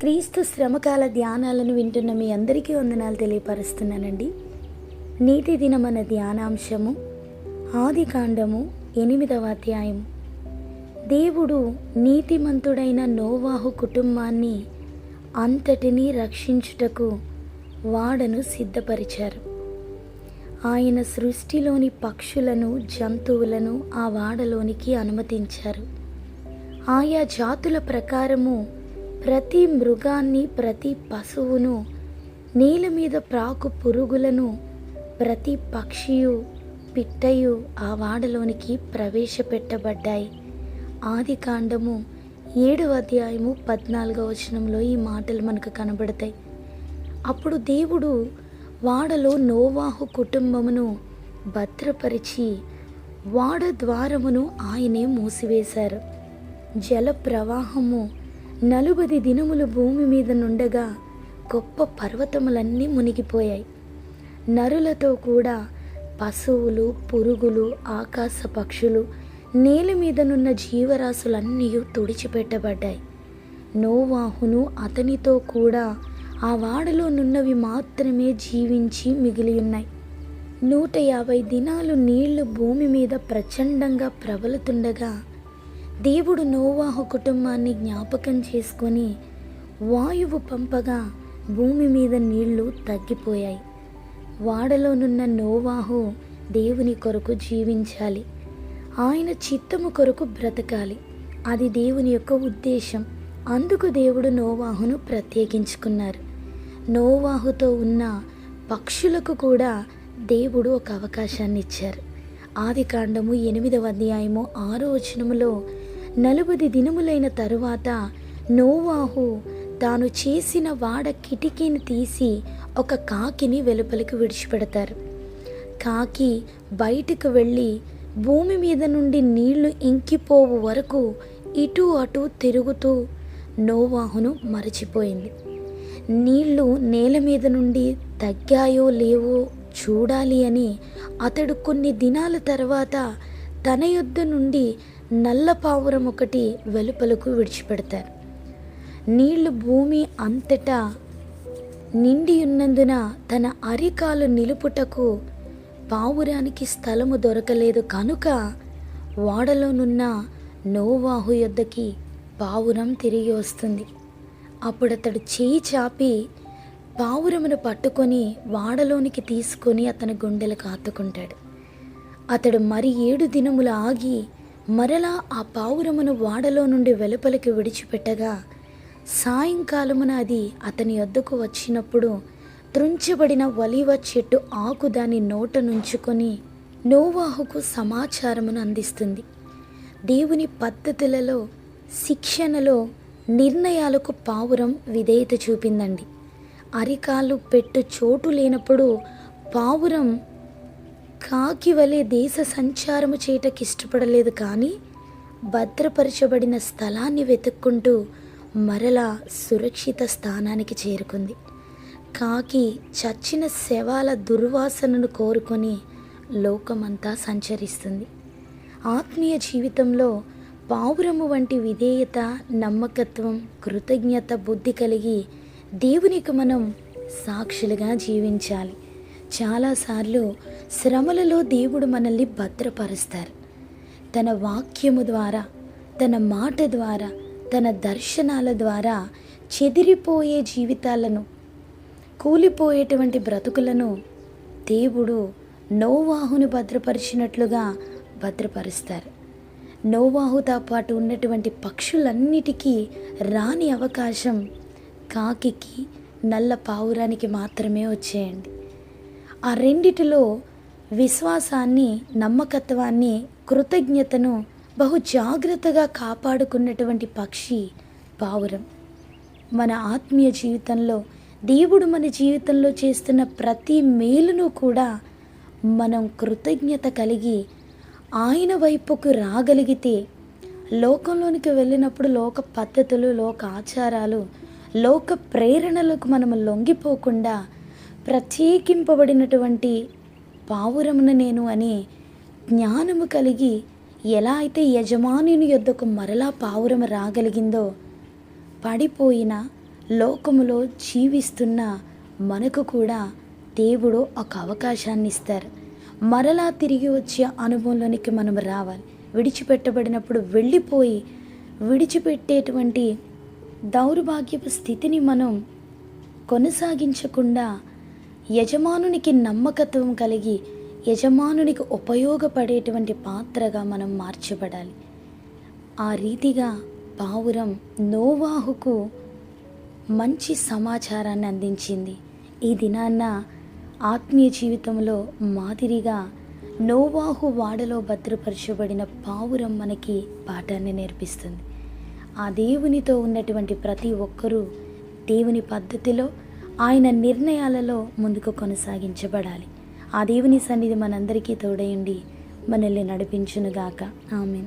క్రీస్తు శ్రమకాల ధ్యానాలను వింటున్న మీ అందరికీ వందనాలు తెలియపరుస్తున్నానండి. నీటి దినమన ధ్యానాంశము ఆది కాండము ఎనిమిదవ అధ్యాయం దేవుడు నీతిమంతుడైన నోవాహు కుటుంబాన్ని అంతటినీ రక్షించుటకు వాడను సిద్ధపరిచారు. ఆయన సృష్టిలోని పక్షులను జంతువులను ఆ వాడలోనికి అనుమతించారు. ఆయా జాతుల ప్రకారము ప్రతి మృగాన్ని ప్రతి పశువును నేల మీద ప్రాకు పురుగులను ప్రతి పక్షియు పిట్టయు ఆ వాడలోనికి ప్రవేశపెట్టబడ్డాయి. ఆది కాండము ఏడవ అధ్యాయము పద్నాలుగవ వచనంలో ఈ మాటలు మనకు కనబడతాయి. అప్పుడు దేవుడు వాడలో నోవాహు కుటుంబమును భద్రపరిచి వాడ ద్వారమును ఆయనే మూసివేశారు. జల ప్రవాహము నలుబది దినములు భూమి మీద నుండగా గొప్ప పర్వతములన్నీ మునిగిపోయాయి. నరులతో కూడా పశువులు పురుగులు ఆకాశ పక్షులు నేల మీదనున్న జీవరాశులన్నీ తుడిచిపెట్టబడ్డాయి. నోవాహును అతనితో కూడా ఆ వాడలో నున్నవి మాత్రమే జీవించి మిగిలి ఉన్నాయి నూట యాభై దినాలు నీళ్ళు భూమి మీద ప్రచండంగా ప్రబలుతుండగా దేవుడు నోవాహు కుటుంబాన్ని జ్ఞాపకం చేసుకొని వాయువు పంపగా భూమి మీద నీళ్ళు తగ్గిపోయాయి. వాడలోనున్న నోవాహు దేవుని కొరకు జీవించాలి. ఆయన చిత్తము కొరకు బ్రతకాలి. అది దేవుని యొక్క ఉద్దేశం. అందుకు దేవుడు నోవాహును ప్రత్యేకించుకున్నారు. నోవాహుతో ఉన్న పక్షులకు కూడా దేవుడు ఒక అవకాశాన్ని ఇచ్చారు. ఆది కాండము ఎనిమిదవ అధ్యాయము ఆరో వచనములో నలుబది దినములైన తరువాత నోవాహు తాను చేసిన వాడ కిటికీని తీసి ఒక కాకిని వెలుపలికి విడిచిపెడతారు. కాకి బయటకు వెళ్ళి భూమి మీద నుండి నీళ్ళు ఇంకిపోవు వరకు ఇటు అటు తిరుగుతూ నోవాహును మరచిపోయింది. నీళ్ళు నేల మీద నుండి తగ్గాయో లేవో చూడాలి అని అతడు కొన్ని దినాల తర్వాత తన యొద్ద నుండి నల్ల పావురం ఒకటి వెలుపలకు విడిచిపెడతారు. నీళ్ళు భూమి అంతటా నిండి ఉన్నందున తన అరికాలు నిలుపుటకు పావురానికి స్థలము దొరకలేదు కనుక వాడలోనున్న నోవాహు యొద్దకి పావురం తిరిగి వస్తుంది. అప్పుడు అతడు చేయి చాపి పావురమును పట్టుకొని వాడలోనికి తీసుకొని అతని గుండెలకు ఆత్తుకుంటాడు అతడు మరి ఏడు దినములు ఆగి మరలా ఆ పావురమును వాడలో నుండి వెలుపలికి విడిచిపెట్టగా సాయంకాలమున అది అతని వద్దకు వచ్చినప్పుడు త్రుంచబడిన వలివ చెట్టు ఆకు దాని నోట నుంచుకొని నోవాహుకు సమాచారమును అందిస్తుంది. దేవుని పద్ధతులలో శిక్షణలో నిర్ణయాలకు పావురం విధేయత చూపిందండి. అరికాలు పెట్టు చోటు లేనప్పుడు పావురం కాకి వలె దేశ సంచారము చేయటకి ఇష్టపడలేదు కానీ భద్రపరచబడిన స్థలాన్ని వెతుక్కుంటూ మరలా సురక్షిత స్థానానికి చేరుకుంది. కాకి చచ్చిన శవాల దుర్వాసనను కోరుకొని లోకమంతా సంచరిస్తుంది. ఆత్మీయ జీవితంలో పావురము వంటి విధేయత నమ్మకత్వం కృతజ్ఞత బుద్ధి కలిగి దేవునికి మనం సాక్షులుగా జీవించాలి. చాలాసార్లు శ్రమలలో దేవుడు మనల్ని భద్రపరుస్తారు. తన వాక్యము ద్వారా తన మాట ద్వారా తన దర్శనాల ద్వారా చెదిరిపోయే జీవితాలను కూలిపోయేటువంటి బ్రతుకులను దేవుడు నోవాహును భద్రపరిచినట్లుగా భద్రపరుస్తారు. నోవాహుతో పాటు ఉన్నటువంటి పక్షులన్నిటికీ రాని అవకాశం కాకికి నల్ల పావురానికి మాత్రమే వచ్చేయండి. ఆ రెండిటిలో విశ్వాసాన్ని నమ్మకత్వాన్ని కృతజ్ఞతను బహు జాగ్రత్తగా కాపాడుకున్నటువంటి పక్షి పావురం. మన ఆత్మీయ జీవితంలో దేవుడు మన జీవితంలో చేస్తున్న ప్రతి మేలును కూడా మనం కృతజ్ఞత కలిగి ఆయన వైపుకు రాగలిగితే లోకంలోనికి వెళ్ళినప్పుడు లోక పద్ధతులు లోక ఆచారాలు లోక ప్రేరణలకు మనం లొంగిపోకుండా ప్రత్యేకింపబడినటువంటి పావురమున నేను అని జ్ఞానము కలిగి ఎలా అయితే యజమానుని యొద్దకు మరలా పావురము రాగలిగిందో పడిపోయిన లోకములో జీవిస్తున్న మనకు కూడా దేవుడు ఒక అవకాశాన్ని ఇస్తారు మరలా తిరిగి వచ్చే అనుభవంలోనికి మనం రావాలి. విడిచిపెట్టబడినప్పుడు వెళ్ళిపోయి విడిచిపెట్టేటువంటి దౌర్భాగ్యపు స్థితిని మనం కొనసాగించకుండా యజమానునికి నమ్మకత్వం కలిగి యజమానునికి ఉపయోగపడేటువంటి పాత్రగా మనం మార్చబడాలి. ఆ రీతిగా పావురం నోవాహుకు మంచి సమాచారాన్ని అందించింది. ఈ దినాన్న ఆత్మీయ జీవితంలో మాదిరిగా నోవాహు వాడలో భద్రపరచబడిన పావురం మనకి పాఠాన్ని నేర్పిస్తుంది. ఆ దేవునితో ఉన్నటువంటి ప్రతి ఒక్కరూ దేవుని పద్ధతిలో ఆయన నిర్ణయాలలో ముందుకు కొనసాగించబడాలి. ఆ దేవుని సన్నిధి మనందరికీ తోడయండి మనల్ని నడిపించునుగాక. ఆమెన్.